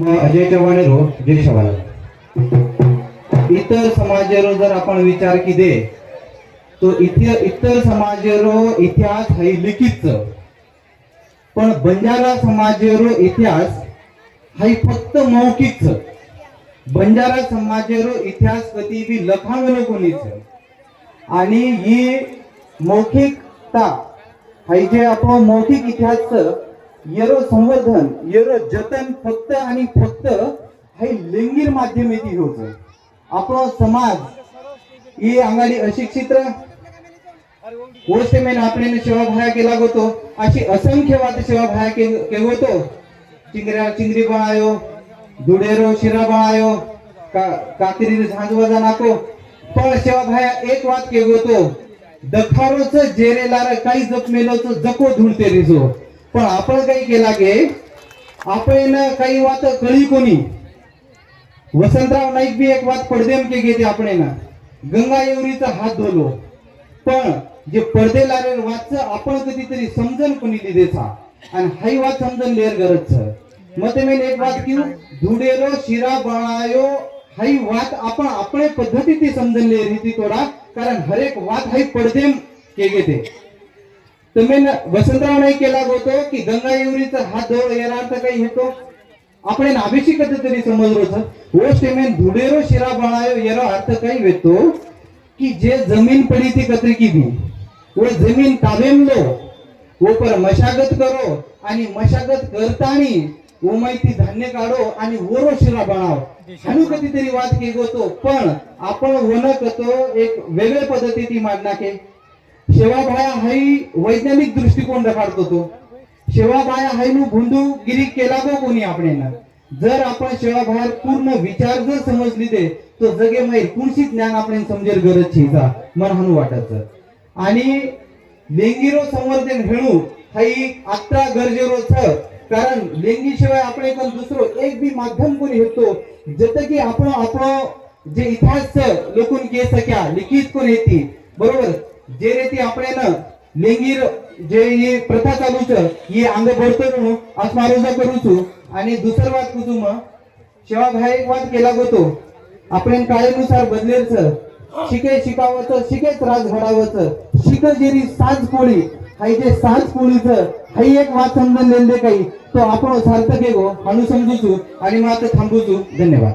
मग अजय हो, चव्हाण रो जय इतर इतर समाजरो जर आपण विचार किदे तो इथे इतर समाजरो इतिहास हाय लिखित पण बंजारा समाजरो इतिहास हाय फक्त मौखिक बंजारा समाजरो इतिहास कधी बी लखांगलो कोणीच. आणि ही मौखिकता हाय जे आपण मौखिक इतिहास येरो संवर्धन येरो जतन फक्त आणि फक्त हे लिंगीर माध्यमेती होत. आपला समाज ही आंगाडी अशिक्षित गोष्ट मेन आपण सेवा भाया केला होतो. अशी असंख्य वाद सेवा भाया के- होतो. चिंगऱ्या चिंगरी बळायो दुडेरो शिरा बळायो का कातरी झांजवाजा नाको. पण सेवा भाया एक वाद केलो होतो. दखारोच जेरेलार काही जखमेलोच जको धुळते रिझो पण आपण काही केला गे आपण काही वात कळी कोणी. वसंतराव नाईक बी एक वात पडदेम के घेते आपण ना गंगा येवरीचा हात धोलो. पण जे पडदे लारे वाच आपण कधीतरी समजन कोणी लिदेचा आणि हाई वाद समजन लेर गरज मग ते मेन एक वाद किव धुडेलो शिरा बनायो हाई वाद आपण आपणे पद्धती समजन ले ती तोडा. कारण हरेक वाद हाई पडदेम के घेते. तुम्ही वसंतराव नाही केला होतो की गंगा येऊरीचा हा दौड याला अर्थ काही येतो आपण नाभीची कधीतरी समजलो होत हो स्टेमेन धुडेरो शिरा बळायो याला अर्थ काही वेतो की जे जमीन पडी ती कत्री की भी जमीन ताबेम लो वो पर मशागत करो आणि मशागत करतानी वो माहिती धान्य काढो आणि वरो शिरा बनाव हनु कधीतरी वाद केगोतो पण आपण वनकतो एक वेगळ्या पद्धती ती मांडणार के सेवाभाया हाई वैज्ञानिक दृष्टिकोन रखाडतो तो. सेवाभाया हायनु भुंदूगिरी केला गो कोणी आपण जर आपण सेवाभायर पूर्ण विचार जर समजली दे तो जगे माहीर कुणशी ज्ञान आपण समजेल गरज छीचा मन हनु वाटत. आणि लेंगीरो संवर्धन घेणू हाई आत्ता गरजेरो छ कारण लेंगी शिवाय आपण एक दुसरो एक बी माध्यम कोणी होतो जत की आपण आपण जे इतिहास लोकून के सक्या लिखित कोण येते बरोबर? जे रेती आपण ना लेंगीर जे प्रथा चालू छ ही अंग बढतो म्हणून असं करू छु आणि दुसरं वाद कुतू मग? शेवा भाई एक वाद केला होतो. आपण काळेनुसार बदलेल छ शिके शिकावचं शिकेच राज घडावचं. शिक जेरी साज पोळी. हाई जे साज पोळीचं हाई एक वाद समजून लेले काही. तो आपण सार्थक आहे गो. हाणू समजूचू आणि मग आता थांबूचू धन्यवाद.